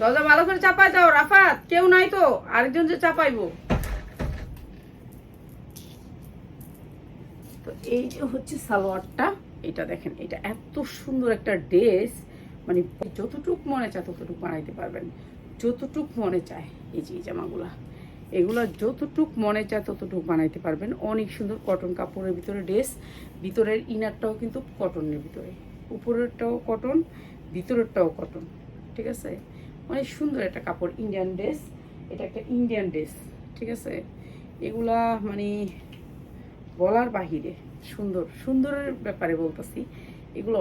দরজা ভালো করে চাপাই দাও, রাফাত। কেউ নাই তো, আরেকজন যে চাপাইবো। তো এই যে হচ্ছে সালোয়ারটা, এটা দেখেন, এটা এত সুন্দর একটা ড্রেস। মানে যতটুক মনে চায় ততটুক বানাইতে পারবেন। যতটুক মনে চায়, এই যে জামাগুলা। এগুলো যতটুক মনে চায় ততটুক বানাইতে পারবেন। অনেক সুন্দর কটন কাপড়ের ভিতরে ড্রেস, ভিতরের ইনারটাও কিন্তু কটনের ভিতরে। উপরেরটাও কটন ভিতরেরটাও কটন ঠিক আছে? অনেক সুন্দর একটা কাপড় ইন্ডিয়ান ড্রেস এটা একটা ইন্ডিয়ান ড্রেস ঠিক আছে? এগুলা মানে বলার বাহিরে, সুন্দর, সুন্দরের ব্যাপারে বলতেছি, এগুলো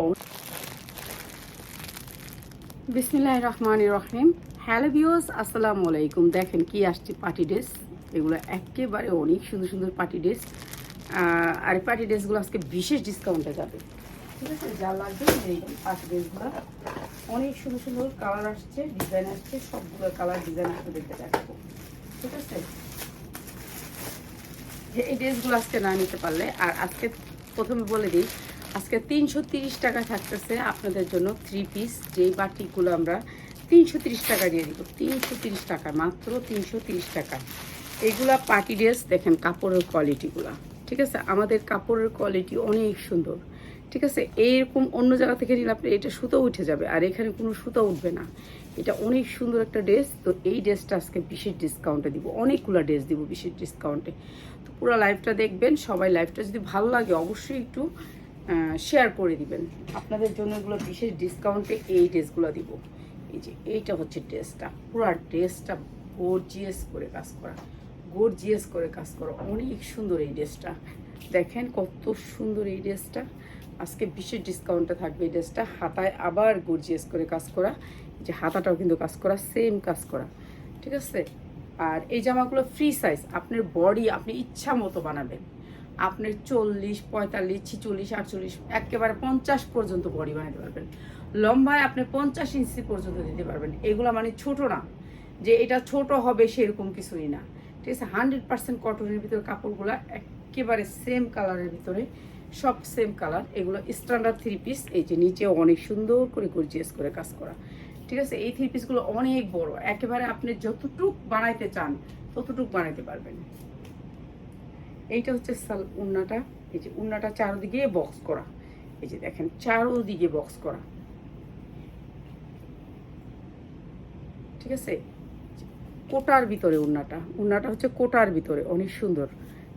বিসমিল্লাহ রহমান রহিম। হ্যালো ভিউস আসসালামু আলাইকুম। দেখেন কি আসছে পার্টি ড্রেস এগুলো একেবারে অনেক সুন্দর সুন্দর পার্টি ড্রেস আর পার্টি ড্রেসগুলো আজকে বিশেষ ডিসকাউন্টে যাবে, ঠিক আছে? যা লাগবে পার্টি ড্রেসগুলো অনেক সুন্দর সুন্দর কালার আসছে ডিজাইন আসছে, সবগুলো কালার ডিজাইন আপনাদেরকে দেখাবো ঠিক আছে? যে এই ড্রেসগুলো আজকে না নিতে পারলে, আর আজকে প্রথমে বলে দিই, আজকে তিনশো টাকা থাকতেছে আপনাদের জন্য থ্রি পিস যেই বাটিগুলো আমরা তিনশো টাকা দিয়ে দিব। তিনশো টাকা, মাত্র তিনশো টাকা। এগুলা পার্টি ড্রেস, দেখেন, কাপড়ের কোয়ালিটিগুলো ঠিক আছে? আমাদের কাপড়ের কোয়ালিটি অনেক সুন্দর। ঠিক আছে? এইরকম অন্য জায়গা থেকে নিলে আপনি এটা সুতো উঠে যাবে, আর এখানে কোনো সুতো উঠবে না। এটা অনেক সুন্দর একটা ড্রেস, তো এই ড্রেসটা আজকে বিশেষ ডিসকাউন্টে দিব। অনেকগুলো ড্রেস দিব বিশেষ ডিসকাউন্টে তো পুরো লাইভটা দেখবেন, সবাই লাইভটা যদি ভালো লাগে অবশ্যই একটু শেয়ার করে দিবেন। আপনাদের জন্য এগুলো বিশেষ ডিসকাউন্টে এই ড্রেসগুলো দিব। এই যে, এইটা হচ্ছে ড্রেসটা। পুরো ড্রেসটা গর্জিয়াস করে কাজ করা। গর্জিয়াস করে কাজ করা। অনেক সুন্দর এই ড্রেসটা। দেখেন কত সুন্দর এই ড্রেসটা। আজকে বিশেষ ডিসকাউন্টে থাকবে এই ড্রেসটা হাতায় আবার গর্জিয়াস করে কাজ করা। যে হাতাটাও কিন্তু কাজ করা সেম কাজ করা। ঠিক আছে? আর এই জামাগুলো ফ্রি সাইজ আপনার বডি আপনি ইচ্ছা মতো বানাবেন। আপনার চল্লিশ, পঁয়তাল্লিশ, ছিচল্লিশ, আটচল্লিশ, একেবারে পঞ্চাশ পর্যন্ত বডি বানাতে পারবেন। লম্বায় আপনি পঞ্চাশ ইঞ্চি পর্যন্ত দিতে পারবেন। এগুলো মানে ছোট না। যে এটা ছোট হবে সেরকম কিছুই না। ঠিক আছে? হান্ড্রেড পার্সেন্ট কটনের ভিতরে কাপড়গুলো একেবারে সেম কালারের ভিতরে সব সেম কালার এগুলো স্ট্যান্ডার্ড থ্রি পিস এই যে নিচে অনেক সুন্দর করে গর্জিয়াস করে কাজ করা। ঠিক আছে? এই থ্রি পিসগুলো অনেক বড়, একেবারে আপনি যতটুক বানাইতে চান, ততটুক বানাইতে পারবেন। এইটা হচ্ছে সাল, উন্নাটা, এই যে উন্নাটা চারদিকে বক্স করা। এই যে দেখেন, চারোদিকে বক্স করা। ঠিক আছে? কোটার ভিতরে উন্নাটা উন্নাটা হচ্ছে কোটার ভিতরে, অনেক সুন্দর।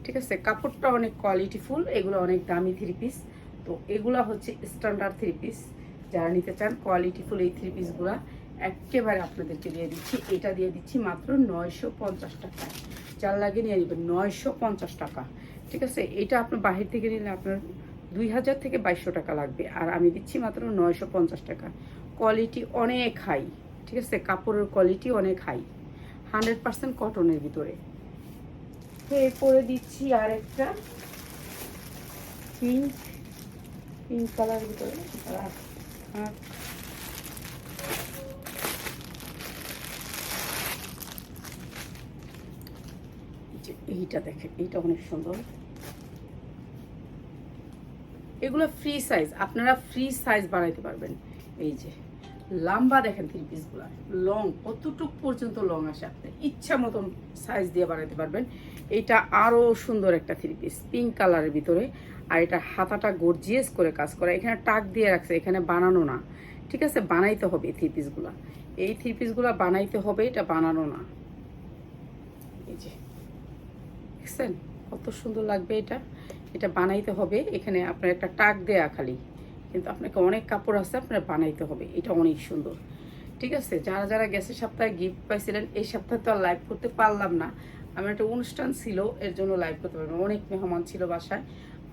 ঠিক আছে? কাপড়টা অনেক কোয়ালিটিফুল এগুলো অনেক দামি থ্রি পিস তো এগুলা হচ্ছে স্ট্যান্ডার্ড থ্রি পিস যারা নিতে চান কোয়ালিটিফুল এই থ্রি পিসগুলা একেবারে আপনাদেরকে দিয়ে দিচ্ছি। এটা দিয়ে দিচ্ছি মাত্র নয়শো পঞ্চাশ টাকা। যার লাগে নিয়ে নেবেন নয়শো পঞ্চাশ টাকা। ঠিক আছে? এটা আপনার বাহির থেকে নিলে আপনার দুই হাজার থেকে বাইশশো টাকা লাগবে। আর আমি দিচ্ছি মাত্র নয়শো পঞ্চাশ টাকা। কোয়ালিটি অনেক হাই ঠিক আছে? কাপড়ের কোয়ালিটি অনেক হাই হান্ড্রেড পার্সেন্ট কটনের ভিতরে। এরপরে দিচ্ছি আর একটা পিঙ্ক পিঙ্ক কালার ভিতরে। এইটা এইটা অনেক সুন্দর। এগুলো ফ্রি সাইজ আপনারা ফ্রি সাইজ বানাইতে পারবেন। এই যে, লম্বা দেখেন থ্রি পিসগুলো লং কতটুক পর্যন্ত লং আসে আপনি? ইচ্ছা মতন সাইজ দিয়ে বানাইতে পারবেন। এটা আরও সুন্দর একটা থ্রি পিস পিঙ্ক কালারের ভিতরে। আর এটা হাতাটা গর্জিয়াস করে কাজ করা। এখানে টাক দিয়ে রাখছে, এখানে বানানো না। ঠিক আছে? বানাইতে হবে এই থ্রি পিসগুলো এই থ্রি পিসগুলো বানাইতে হবে, এটা বানানো না। দেখছেন? কত সুন্দর লাগবে এটা। এটা বানাইতে হবে। এখানে আপনার একটা টাক দেয়া খালি। কিন্তু আপনাকে অনেক কাপড় আছে, আপনার বানাইতে হবে। এটা অনেক সুন্দর। ঠিক আছে? যারা যারা গেছে সপ্তাহে গিফট পাইছিলেন, এই সপ্তাহে তো আর লাইভ করতে পারলাম না। আমার একটা অনুষ্ঠান ছিল, এর জন্য লাইভ করতে না। অনেক মেহমান ছিল বাসায়,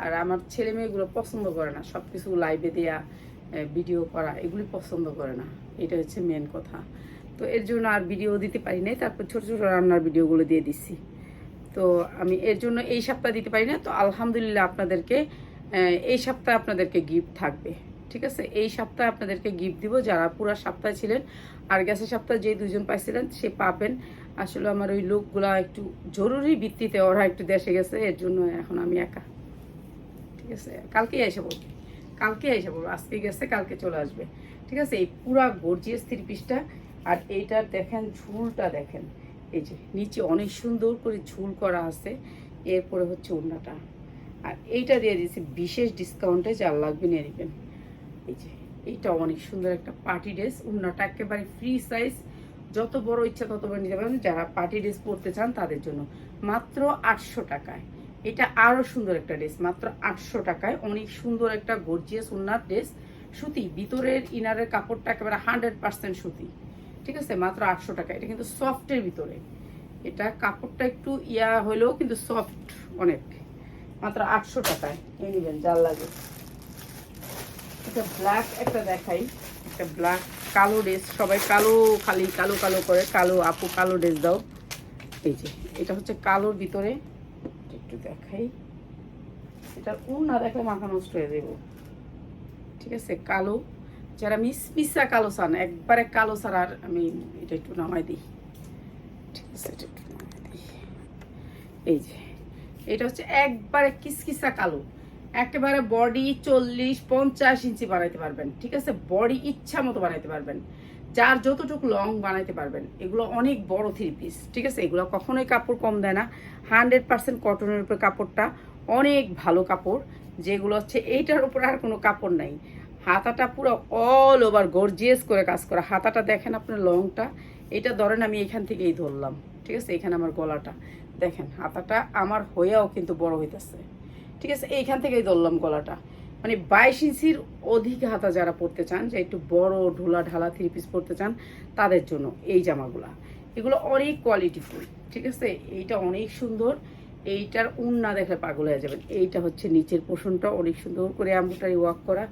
আর আমার ছেলে মেয়েগুলো পছন্দ করে না। সব কিছু লাইভে দেয়া ভিডিও করা, এগুলি পছন্দ করে না। এটা হচ্ছে মেন কথা। তো এর জন্য আর ভিডিও দিতে পারি নাই। তারপর ছোটো ছোটো রান্নার ভিডিওগুলো দিয়ে দিছি। তো আমি এর জন্য এই সপ্তাহ দিতে পারি না। তো আলহামদুলিল্লাহ আপনাদেরকে এই সপ্তাহে আপনাদেরকে গিফট থাকবে। ঠিক আছে? এই সপ্তাহে আপনাদেরকে গিফট দিব। যারা পুরো সপ্তাহে ছিলেন, আর গেছে সপ্তাহে যে দুজন পাইছিলেন, সে পাবেন। আসলে আমার ওই লোকগুলা একটু জরুরি ভিত্তিতে ওরা একটু দেশে গেছে, এর জন্য এখন আমি একা। ঠিক আছে? কালকেই এসে বলব কালকে এসে বলব আজকে গেছে, কালকে চলে আসবে। ঠিক আছে? এই পুরা গর্জিয়াস থ্রি পিসটা আর এইটার দেখেন, ঝুলটা দেখেন। এই যে, নিচে অনেক সুন্দর করে ঝুল করা আছে। এরপরে হচ্ছে ওড়নাটা। আর এইটা দিয়ে দিয়েছি বিশেষ ডিসকাউন্টে যার লাগবে নিয়ে নেবেন। এই যে এইটা অনেক সুন্দর একটা পার্টি ড্রেস। ওড়নাটা একেবারে ফ্রি সাইজ যত বড় ইচ্ছা তত বড় নিতে পারেন যারা পার্টি ড্রেস পরতে চান তাদের জন্য। মাত্র আটশো টাকায়। এটা আরও সুন্দর একটা ড্রেস। মাত্র আটশো টাকায়। অনেক সুন্দর একটা গর্জিয়াস উন্নার ড্রেস। সুতি। ভিতরের ইনারের কাপড়টা একেবারে হান্ড্রেড পার্সেন্ট সুতি। ঠিক আছে? মাত্র আটশো টাকা এটা কিন্তু সফটের ভিতরে। এটা কাপড়টা একটু ইয়া হলেও কিন্তু সফট অনেক। মাত্র আটশো টাকায়। নিয়ে নেবেন, যার লাগে। এটা ব্ল্যাক একটা দেখাই। একটা ব্ল্যাক কালো ড্রেস সবাই কালো খালি কালো কালো করে, কালো আপু কালো ড্রেস দাও। এই যে, এটা হচ্ছে কালোর ভিতরে, একটু দেখাই। এটার উন না দেখলে মাথা নষ্ট হয়ে দেবো ঠিক আছে, কালো। যারা মিস মিসা কালো চান, একবারে কালো ছাড়ার আমি এটা একটু নামাই দিই। ঠিক আছে, এটা একটু নামাই দিই। এই যে, এটা হচ্ছে একবারে কিসকিসা কালো। একেবারে বডি চল্লিশ, পঞ্চাশ ইঞ্চি বানাইতে পারবেন, ঠিক আছে? বডি ইচ্ছা মতো বানাইতে পারবেন। যার যতটুকু লং বানাইতে পারবেন। এগুলো অনেক বড় থ্রি পিস ঠিক আছে? এগুলো কখনোই কাপড় কম দেয় না। হান্ড্রেড পার্সেন্ট কটনের উপরে কাপড়টা অনেক ভালো কাপড়, যেগুলো হচ্ছে এইটার উপর আর কোনো কাপড় নাই। হাতাটা পুরো অল ওভার গর্জিয়াস করে কাজ করা। হাতাটা দেখেন আপনার লংটা এটা ধরেন আমি এখান থেকেই ধরলাম, ঠিক আছে? এখানে আমার গলাটা। দেখেন, হাতাটা আমার হয়েও কিন্তু বড় হইতেছে। ঠিক আছে, এইখান থেকেই ধরলাম গলাটা। মানে বাইশ ইঞ্চির অধিক হাতা যারা পরতে চান, যে একটু বড় ঢোলা ঢালা থ্রি পিস পরতে চান, তাদের জন্য এই জামাগুলা। এগুলো অনেক কোয়ালিটিফুল ঠিক আছে? এইটা অনেক সুন্দর, এইটার উন না দেখলে পাগল হয়ে যাবেন। এইটা হচ্ছে নিচের পোষণটা, অনেক সুন্দর করে অ্যাম্বুটারি ওয়ার্ক করা।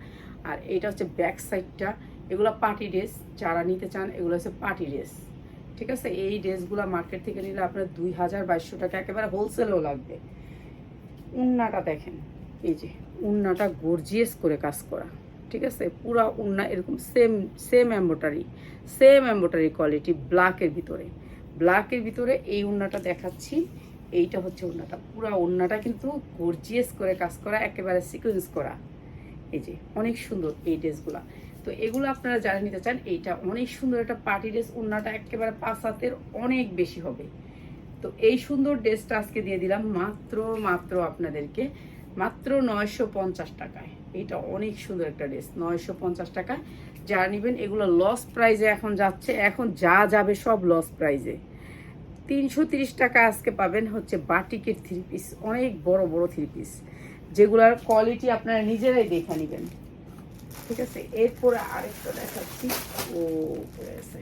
আর এইটা হচ্ছে ব্যাক সাইডটা এগুলো পার্টি ড্রেস যারা নিতে চান, এগুলো হচ্ছে পার্টি ড্রেস ঠিক আছে? এই ড্রেসগুলো মার্কেট থেকে নিলে আপনার দুই হাজার বাইশশো টাকা একেবারে হোলসেলও লাগবে। উন্নাটা দেখেন। এই যে, উন্নাটা গর্জিয়াস করে কাজ করা। ঠিক আছে? পুরা উন্না এরকম same same embroidery same embroidery quality ব্ল্যাকের ভিতরে। ব্ল্যাকের ভিতরে এই উন্নাটা দেখাচ্ছি। এইটা হচ্ছে উন্নাটা। পুরা উন্নাটা কিন্তু গর্জিয়াস করে কাজ করা, একেবারে সিকোয়েন্স করা। এই যে, অনেক সুন্দর এই ড্রেসগুলা। তো এগুলো আপনারা যারা নিতে চান, এইটা অনেক সুন্দর একটা পার্টি ড্রেস। উন্নাটা একেবারে পাঁচ হাতের অনেক বেশি হবে। তো এই সুন্দর ড্রেসটা আজকে দিয়ে দিলাম মাত্র মাত্র আপনাদেরকে, মাত্র নয়শো পঞ্চাশ টাকায়। এটা অনেক সুন্দর একটা ড্রেস, নয়শো পঞ্চাশ টাকায় যা নেবেন, এগুলো লস প্রাইজে এখন যাচ্ছে। এখন যা যাবে সব লস প্রাইজে। তিনশো টাকা আজকে পাবেন হচ্ছে বাটিকের থ্রি পিস অনেক বড় বড় থ্রি পিস যেগুলার কোয়ালিটি আপনারা নিজেরাই দেখে নেবেন। ঠিক আছে? এরপরে আরেকটা দেখাচ্ছি। ও আছে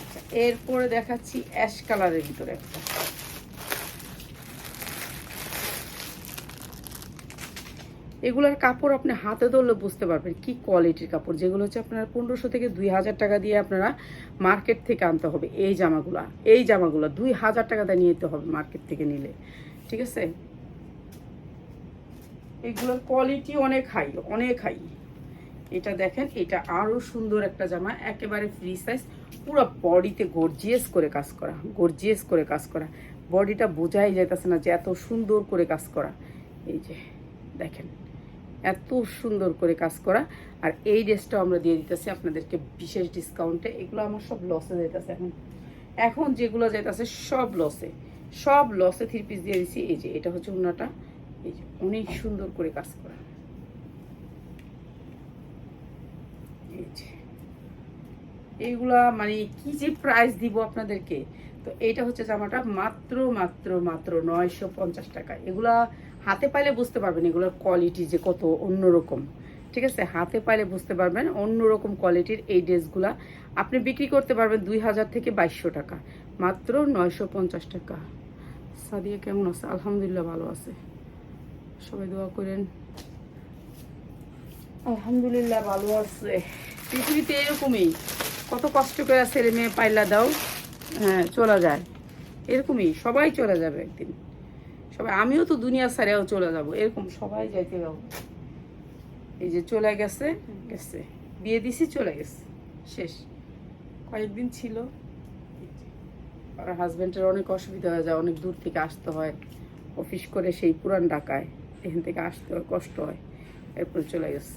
আচ্ছা, এরপরে দেখাচ্ছি অ্যাশ কালারের ভিতরে একটা। এগুলার কাপড় আপনি হাতে ধরলে বুঝতে পারবেন কি কোয়ালিটির কাপড়, যেগুলো হচ্ছে আপনার পনেরোশো থেকে দুই হাজার টাকা দিয়ে আপনারা মার্কেট থেকে আনতে হবে এই জামাগুলা। এই জামাগুলো দুই হাজার টাকা দিয়ে নিয়ে যেতে হবে মার্কেট থেকে নিলে, ঠিক আছে? এগুলোর কোয়ালিটি অনেক হাই অনেক হাই এটা দেখেন, এটা আরও সুন্দর একটা জামা, একেবারে ফ্রি সাইজ পুরো বডিতে গর্জিয়াস করে কাজ করা গর্জিয়াস করে কাজ করা। বডিটা বোঝাই যাইতেছে না যে এত সুন্দর করে কাজ করা। এই যে, দেখেন, এত সুন্দর করে কাজ করা। আর এই ড্রেসটাও আমরা দিয়ে দিতেছি আপনাদেরকে বিশেষ ডিসকাউন্টে এগুলো আমার সব লসে যাইতেছে এখন। এখন যেগুলো যাইতেছে সব লসে সব লসে থ্রি পিস দিয়ে দিচ্ছি এই যে, এটা হচ্ছে উন্নাটা এই যে, অনেক সুন্দর করে কাজ করা এই যে এইগুলা মানে কি যে প্রাইস দিব আপনাদেরকে? তো এইটা হচ্ছে জামাটা মাত্র মাত্র মাত্র নয়শো পঞ্চাশ টাকা। এগুলা হাতে পাইলে বুঝতে পারবেন এগুলোর কোয়ালিটি যে কত অন্যরকম। ঠিক আছে? হাতে পাইলে বুঝতে পারবেন অন্যরকম কোয়ালিটির এই ড্রেসগুলা। আপনি বিক্রি করতে পারবেন দুই হাজার থেকে বাইশশো টাকা। মাত্র নয়শো পঞ্চাশ টাকা। সাদিয়া কেমন আছে? আলহামদুলিল্লাহ ভালো আছে। সবাই দোয়া করেন। আলহামদুলিল্লাহ ভালো আছে। পৃথিবীতে এরকমই। কত কষ্ট করে ছেলে মেয়ে পাইলা দাও হ্যাঁ চলে যায়। এরকমই সবাই চলে যাবে একদিন। সবাই, আমিও তো দুনিয়া ছাড়াও চলে যাব, এরকম সবাই যাইতে যাব। এই যে চলে গেছে গেছে। বিয়ে দিছি, চলে গেছে। শেষ। কয়েকদিন ছিল। আর হাজব্যান্ডের অনেক অসুবিধা হয়ে যায়, অনেক দূর থেকে আসতে হয়। অফিস করে সেই পুরান ঢাকায়, এখান থেকে আসতে হয়, কষ্ট হয়। এরপর চলে গেছে।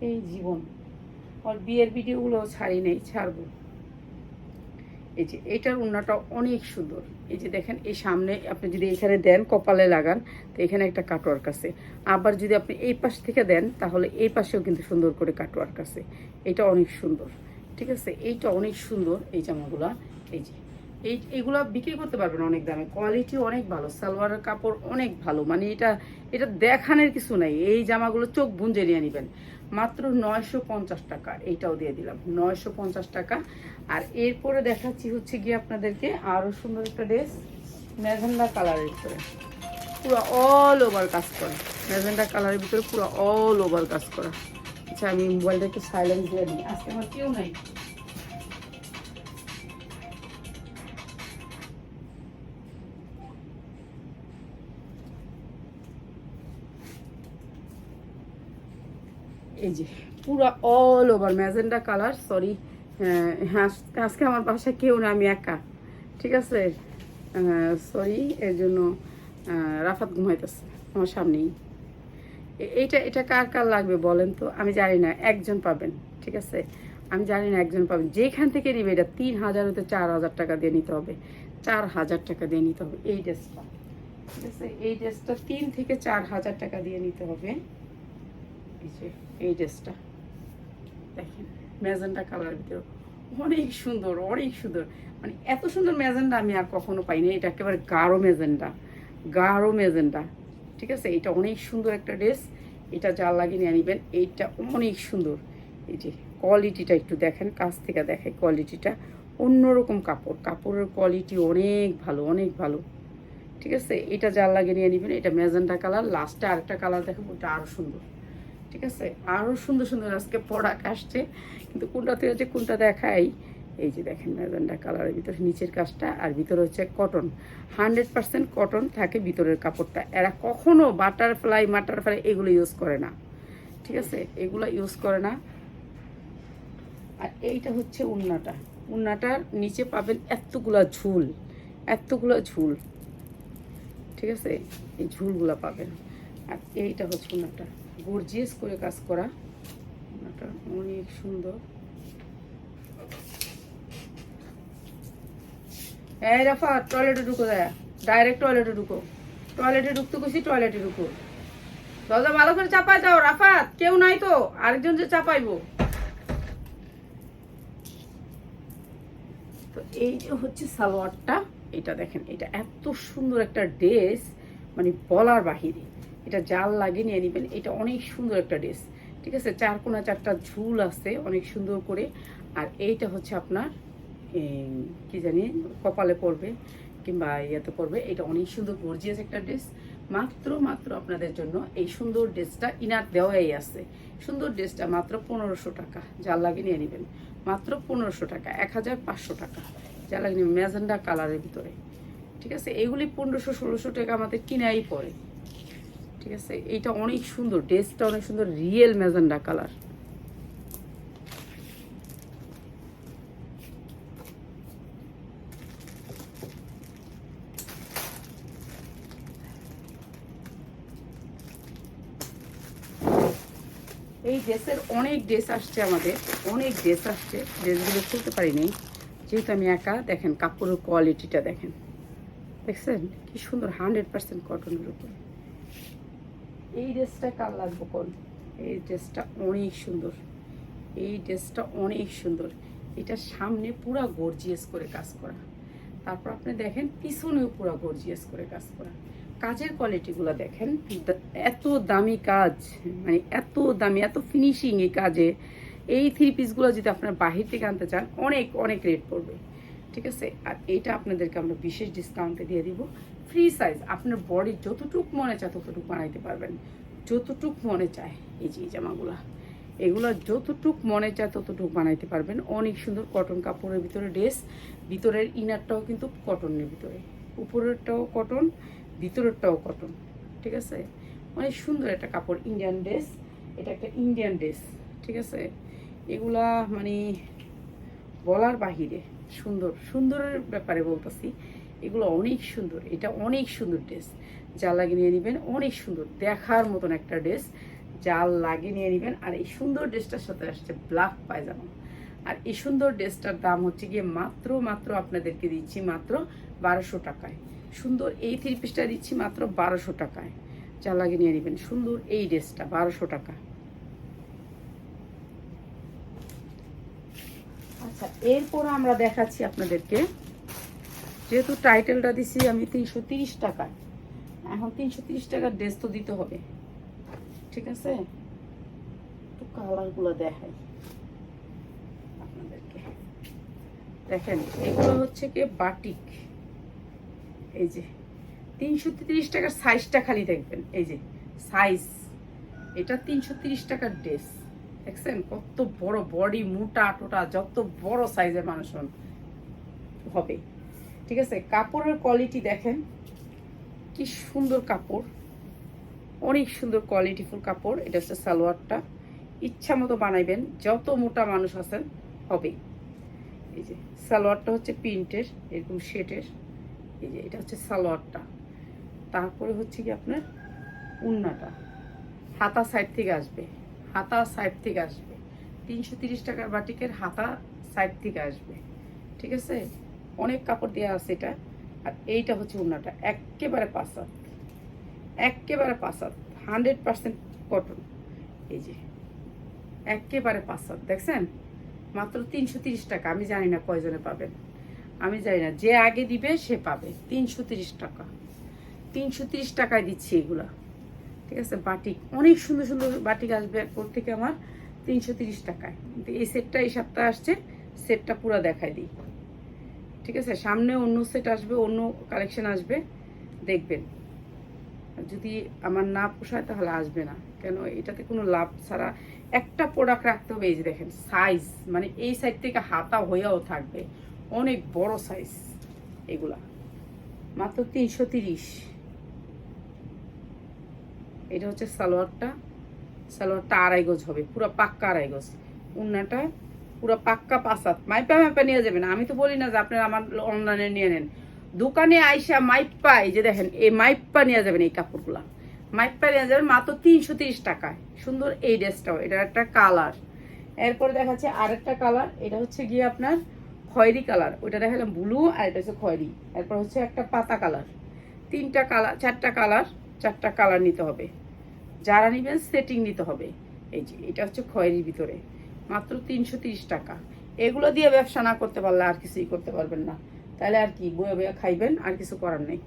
এই জীবন। আর বিয়ের ভিডিওগুলো ছাড়ি নেই, ছাড়বো। এই যে এটার উন্নাটা অনেক সুন্দর। এই যে দেখেন, এই সামনে আপনি যদি এখানে দেন, কপালে লাগান, তো এখানে একটা কাটওয়ার্ক আছে। আবার যদি আপনি এই পাশ থেকে দেন, তাহলে এই পাশেও কিন্তু সুন্দর করে কাটওয়ার্ক আছে। এটা অনেক সুন্দর, ঠিক আছে? এইটা অনেক সুন্দর, এই জামাগুলা, এই যে। এই, এগুলা বিক্রি করতে পারবেন অনেক দামে। কোয়ালিটি অনেক ভালো সালোয়ারের কাপড় অনেক ভালো। মানে এটা এটা দেখানোর কিছু নাই। এই জামাগুলো চোখ বুঞ্জে নিয়ে নেবেন। মাত্র নয়শো পঞ্চাশ টাকা, এইটাও দিয়ে দিলাম, নয়শো পঞ্চাশ টাকা। আর এরপরে দেখাচ্ছি হচ্ছে গিয়ে আপনাদেরকে আরও সুন্দর একটা ড্রেস ম্যাজেন্ডা কালারের ভিতরে। পুরো অল ওভার কাজ করা। ম্যাজেন্ডা কালারের ভিতরে পুরো অল ওভার কাজ করা। আচ্ছা আমি মোবাইলটা একটু সাইলেন্ট দিয়ে নিই আজকে আমার কেউ নাই। এই যে, পুরো all over magenta colour sorry হ্যাঁ আজকে আমার বাসায় কেউ না, আমি একা, ঠিক আছে? সরি এর জন্য রাফাত ঘুমাইতেছে, আমার সামনেই। এইটা, এটা কার কার লাগবে বলেন তো? আমি জানি না, একজন পাবেন, ঠিক আছে? আমি জানি না একজন পাবেন। যেখান থেকে নিবে, এটা তিন হাজার হতে চার হাজার টাকা দিয়ে নিতে হবে। চার হাজার টাকা দিয়ে নিতে হবে, এই ড্রেসটা, ঠিক আছে? এই ড্রেসটা তিন থেকে চার হাজার টাকা দিয়ে নিতে হবে। এই ড্রেসটা। দেখেন ম্যাজেন্ডা কালার ভিতরে অনেক সুন্দর অনেক সুন্দর। মানে এত সুন্দর ম্যাজেন্ডা আমি আর কখনো পাইনি। এটা একেবারে গাঢ় ম্যাজেন্ডা গাঢ় ম্যাজেন্ডা ঠিক আছে? এটা অনেক সুন্দর একটা ড্রেস। এটা যা লাগিয়ে নিয়ে নিবেন। এইটা অনেক সুন্দর। এই যে কোয়ালিটিটা একটু দেখেন, কাছ থেকে দেখে কোয়ালিটিটা অন্যরকম কাপড়। কাপড়ের কোয়ালিটি অনেক ভালো অনেক ভালো। ঠিক আছে? এটা যা লাগিয়ে নিয়ে নিবেন। এটা ম্যাজেন্ডা কালার লাস্টে আরেকটা কালার দেখাবো। ওটা আরও সুন্দর। ঠিক আছে? আরও সুন্দর সুন্দর আজকে প্রোডাক্ট আসছে। কিন্তু কোনটা থেকে যে কোনটা দেখাই? এই যে দেখেন ম্যাজেন্ডা কালারের ভিতরে নিচের কাজটা আর ভিতরে হচ্ছে কটন। হান্ড্রেড পার্সেন্ট কটন থাকে ভিতরের কাপড়টা। এরা কখনো বাটারফ্লাই, মাটারফ্লাই এগুলো ইউজ করে না। ঠিক আছে? এগুলো ইউজ করে না। আর এইটা হচ্ছে উন্নাটা। উন্নাটার নিচে পাবেন এতগুলা ঝুল এতগুলা ঝুল। ঠিক আছে? এই ঝুলগুলো পাবেন। আর এইটা হচ্ছে উন্নাটা। গর্জিয়াস করে কাজ করা। অনেক সুন্দর। এই রাফা টয়লেটে ঢুকো দেয়া ডাইরেক্ট টয়লেটে ঢুকো। টয়লেটে ঢুকতে গেছি টয়লেটে ঢুকো। দরজা ভালো করে চাপাই দাও রাফাত কেউ নাই তো, আরেকজন যে চাপাইবো। তো এই যে হচ্ছে সালোয়ারটা, এটা দেখেন, এটা এত সুন্দর একটা ড্রেস মানে বলার বাহিরে। এটা জাল লাগিয়ে নিয়ে নেবেন। এটা অনেক সুন্দর একটা ড্রেস, ঠিক আছে? চার কোনা চারটা ঝুল আছে অনেক সুন্দর করে। আর এইটা হচ্ছে আপনার কি জানি, কপালে পড়বে কিংবা ইয়েতে পড়বে। এটা অনেক সুন্দর গর্জিয়াস একটা ড্রেস। মাত্র মাত্র আপনাদের জন্য এই সুন্দর ড্রেসটা ইনার দেওয়াই আছে। সুন্দর ড্রেসটা মাত্র পনেরোশো টাকা। যার লাগে নিয়ে নেবেন। মাত্র পনেরোশো টাকা, এক হাজার পাঁচশো টাকা। যা লাগে নেবেন ম্যাজেন্ডা কালারের ভিতরে। ঠিক আছে? এগুলি পনেরোশো, ষোলোশো টাকা আমাদের কিনাই পড়ে। ঠিক আছে? এইটা অনেক সুন্দর ড্রেসটা অনেক সুন্দর রিয়েল ম্যাজেন্ডা কালার এই ড্রেসের অনেক ড্রেস আসছে আমাদের, অনেক ড্রেস আসছে, ড্রেসগুলো খুলতে পারিনি। যেহেতু আমি একা, দেখেন কাপড়ের কোয়ালিটিটা দেখেন। দেখছেন? কি সুন্দর হান্ড্রেড পার্সেন্ট কটনের উপর। এই ড্রেসটা কার লাগবে কোন এই ড্রেসটা অনেক সুন্দর। এই ড্রেসটা অনেক সুন্দর। এটা সামনে পুরা গর্জিয়াস করে কাজ করা। তারপর আপনি দেখেন, পিছনেও পুরা গর্জিয়াস করে কাজ করা। কাজের কোয়ালিটিগুলো দেখেন এত দামি কাজ মানে এত দামি, এত ফিনিশিং এই কাজে। এই থ্রি পিসগুলো যদি আপনার বাহির থেকে আনতে চান, অনেক অনেক রেট পড়বে। ঠিক আছে? আর এইটা আপনাদেরকে আমরা বিশেষ ডিসকাউন্টে দিয়ে দিব। ফ্রি সাইজ আপনার বডি যতটুক মনে চায় ততটুক বানাইতে পারবেন। যতটুক মনে চায়, এই যে জামাগুলা, এগুলো যতটুক মনে চায় ততটুক বানাইতে পারবেন। অনেক সুন্দর কটন কাপড়ের ভিতরে ড্রেস ভিতরের ইনারটাও কিন্তু কটনের ভিতরে। উপরেরটাও কটন ভিতরেরটাও কটন ঠিক আছে? অনেক সুন্দর একটা কাপড় ইন্ডিয়ান ড্রেস এটা একটা ইন্ডিয়ান ড্রেস ঠিক আছে? এগুলা মানে বলার বাহিরে। সুন্দর, সুন্দরের ব্যাপারে বলতেছি, এগুলো অনেক সুন্দর, এটা অনেক সুন্দর ড্রেস। জাল লাগিয়ে নিয়ে নেবেন, অনেক সুন্দর, দেখার মতন একটা ড্রেস। জাল লাগিয়ে নিয়ে নেবেন, আর এই সুন্দর ড্রেসটার সাথে আসছে ব্ল্যাক পায়জামা। আর এই সুন্দর ড্রেসটার দাম হচ্ছে গিয়ে মাত্র মাত্র আপনাদেরকে দিচ্ছি মাত্র বারোশো টাকায়। সুন্দর এই থ্রি পিসটা দিচ্ছি মাত্র বারোশো টাকায়। যা লাগিয়ে নিয়ে নেবেন, সুন্দর এই ড্রেসটা, বারোশো টাকা। আচ্ছা এরপর আমরা দেখাচ্ছি আপনাদেরকে। যেহেতু টাইটেলটা দিছি আমি তিনশো তিরিশ টাকা এখন তিনশো তিরিশ টাকার ড্রেস তো দিতে হবে। ঠিক আছে? একটু কালারগুলো দেখাই আপনাদেরকে। দেখেন, এগুলো হচ্ছে কি বাটিক এই যে, তিনশো তিরিশ টাকার সাইজটা খালি দেখবেন। এই যে সাইজ এটা তিনশো তিরিশ টাকার ড্রেস দেখছেন? কত বড় বডি মোটা টোটা, যত বড় সাইজের মানুষ হবে। ঠিক আছে? কাপড়ের কোয়ালিটি দেখেন। কি সুন্দর কাপড়। অনেক সুন্দর কোয়ালিটিফুল কাপড়। এটা হচ্ছে সালোয়ারটা। ইচ্ছা মতো বানাইবেন। যত মোটা মানুষ আছেন, হবে। এই যে, সালোয়ারটা হচ্ছে প্রিন্টের, এরকম শেটের এই যে, এটা হচ্ছে সালোয়ারটা। তারপরে হচ্ছে কি আপনার? উন্নাটা। হাতা সাইড থেকে আসবে। হাতা সাইড থেকে আসবে। তিনশো তিরিশ টাকার বাটিকের হাতা সাইড থেকে আসবে। ঠিক আছে? অনেক কাপড় দেওয়া আছে এটা। আর এইটা হচ্ছে উন্নাটা একেবারে পাসাত একেবারে পাসাত হান্ড্রেড পার্সেন্ট কটন এই যে, একেবারে পাসাত দেখছেন? মাত্র তিনশো তিরিশ টাকা। আমি জানি না কয়জনে পাবেন। আমি জানি না। যে আগে দিবে, সে পাবে। তিনশো তিরিশ টাকা। তিনশো তিরিশ টাকায় দিচ্ছি এগুলা। ঠিক আছে? বাটিক। অনেক সুন্দর সুন্দর বাটিক আসবে থেকে আমার তিনশো তিরিশ টাকায়। কিন্তু এই সেটটা এই সপ্তাহে আসছে সেটটা পুরো দেখাই দিই। ঠিক আছে? সামনে অন্য সেট আসবে, অন্য কালেকশন আসবে। দেখবেন। যদি আমার না পোষায় তাহলে আসবে না। কেন? এটাতে কোনো লাভ ছাড়া একটা প্রোডাক্ট রাখতে হবে। এই যে দেখেন সাইজ মানে এই সাইড থেকে হাতা হয়েও থাকবে। অনেক বড় সাইজ এগুলা। মাত্র তিনশো তিরিশ। এটা হচ্ছে সালোয়ারটা। সালোয়ারটা আড়াই গজ হবে, পুরো পাক্কা আড়াই গজ। উন্নাটা পুরো পাক্কা পাসাত মাইপা মাইপা নিয়ে যাবেন। আমি তো বলি না যে আপনারা আমার অনলাইনে নিয়ে নেন। দোকানে আইসা মাইপা, এই যে দেখেন, এই মাইপা নিয়ে যাবেন এই কাপড়গুলা। মাইপা নিয়ে যাবেন মাত্র তিনশো তিরিশ টাকায়। সুন্দর এই ড্রেসটাও, এটার একটা কালার। এরপরে দেখাচ্ছে আরেকটা কালার, এটা হচ্ছে গিয়ে আপনার খয়েরি কালার। ওইটা দেখালাম ব্লু আর এটা হচ্ছে খয়েরি। এরপর হচ্ছে একটা পাতা কালার। তিনটা কালার, চারটা কালার। চারটা কালার নিতে হবে। যারা নেবেন সেটিং নিতে হবে। এই যে, এটা হচ্ছে খয়েরির ভিতরে। মাত্র তিনশো টাকা। এগুলো দিয়ে ব্যবসা না করতে পারলে আর কিছুই করতে পারবেন না। তাহলে আর কি, বয়ে বয়ে খাইবেন, আর কিছু করার নেই।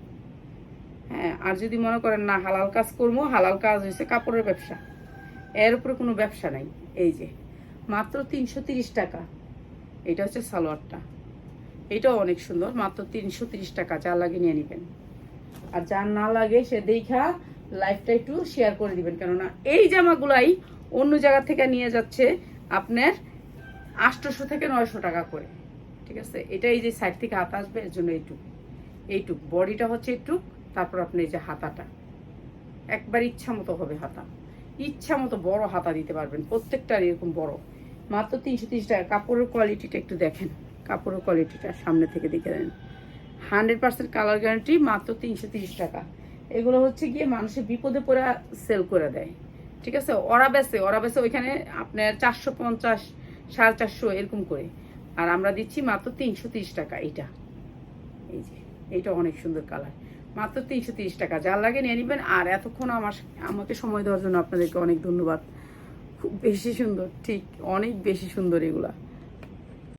হ্যাঁ আর যদি মনে করেন, না, হালাল কাজ করব, হালাল কাজ হয়েছে কাপড়ের ব্যবসা। এর উপরে কোনো ব্যবসা নাই। এই যে, মাত্র তিনশো টাকা। এটা হচ্ছে সালোয়ারটা। এটাও অনেক সুন্দর। মাত্র তিনশো টাকা যা লাগে নিয়ে নেবেন। আর যার না লাগে সে দেখা লাইফটা একটু শেয়ার করে দিবেন। কেননা এই জামাগুলাই অন্য জায়গা থেকে নিয়ে যাচ্ছে আপনার আটশোশো থেকে নয়শো টাকা করে। ঠিক আছে? এটা এই যে সাইড থেকে হাত আসবে, এর জন্য এইটুক। এইটুক। বডিটা হচ্ছে এইটুক তারপর আপনি এই যে হাতাটা। একবার ইচ্ছা মতো হবে হাতা। ইচ্ছা মতো বড় হাতা দিতে পারবেন। প্রত্যেকটার এরকম বড়। মাত্র তিনশো তিরিশ টাকা। কাপড়ের কোয়ালিটিটা একটু দেখেন। কাপড়ের কোয়ালিটিটা সামনে থেকে দেখে দেন হান্ড্রেড পার্সেন্ট কালার গ্যারান্টি মাত্র তিনশো তিরিশ টাকা। এগুলো হচ্ছে গিয়ে মানুষের বিপদে পড়ে সেল করে দেয়। ঠিক আছে? ওরা বেসে ওরা বেসে ওইখানে আপনার চারশো পঞ্চাশ, সাড়ে চারশো এরকম করে। আর আমরা দিচ্ছি মাত্র তিনশো তিরিশ টাকা এইটা। এই যে, এইটা অনেক সুন্দর কালার। মাত্র তিনশো তিরিশ টাকা। যার লাগে নিয়ে নেবেন। আর এতক্ষণ আমার আমাকে সময় দেওয়ার জন্য আপনাদেরকে অনেক ধন্যবাদ। খুব বেশি সুন্দর, ঠিক অনেক বেশি সুন্দর এগুলা।